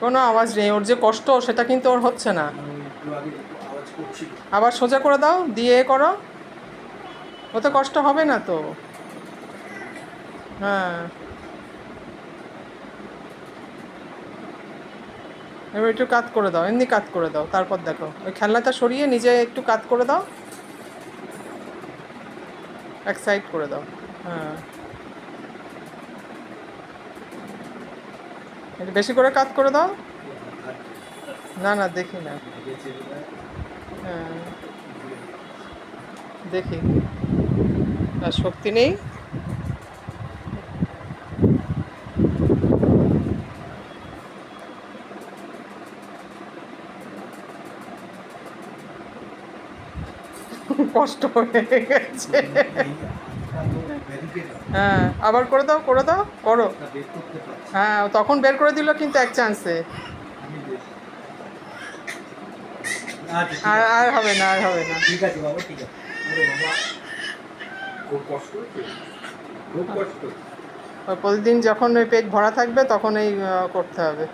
কোনো আওয়াজ নেই, ওর যে কষ্ট, সেটা কিন্তু ওর হচ্ছে না। আবার সোজা করে দাও, দিয়ে এ করো। ওতে কষ্ট হবে না তো। হ্যাঁ। এবার একটু কাত করে দাও, এমনি কাত করে দাও, তারপর দেখো। ওই খেলনাটা সরিয়ে নিজে একটু কাত করে দাও। এক সাইড করে দাও হ্যাঁ। একটু বেশি করে কাজ করে দাও। না না, দেখি না। হ্যাঁ। দেখি। আর শক্তি নেই? কষ্ট হয়ে গেছে। হ্যাঁ আবার করে দাও করে দাও করো। হ্যাঁ তখন বের করে দিল কিন্তু এক চান্সে আর আর হবে না আর হবে না। ঠিক আছে বাবা ঠিক আছে। খুব কষ্ট খুব কষ্ট। প্রতিদিন যখন ওই পেট ভরা থাকবে তখন এই করতে হবে।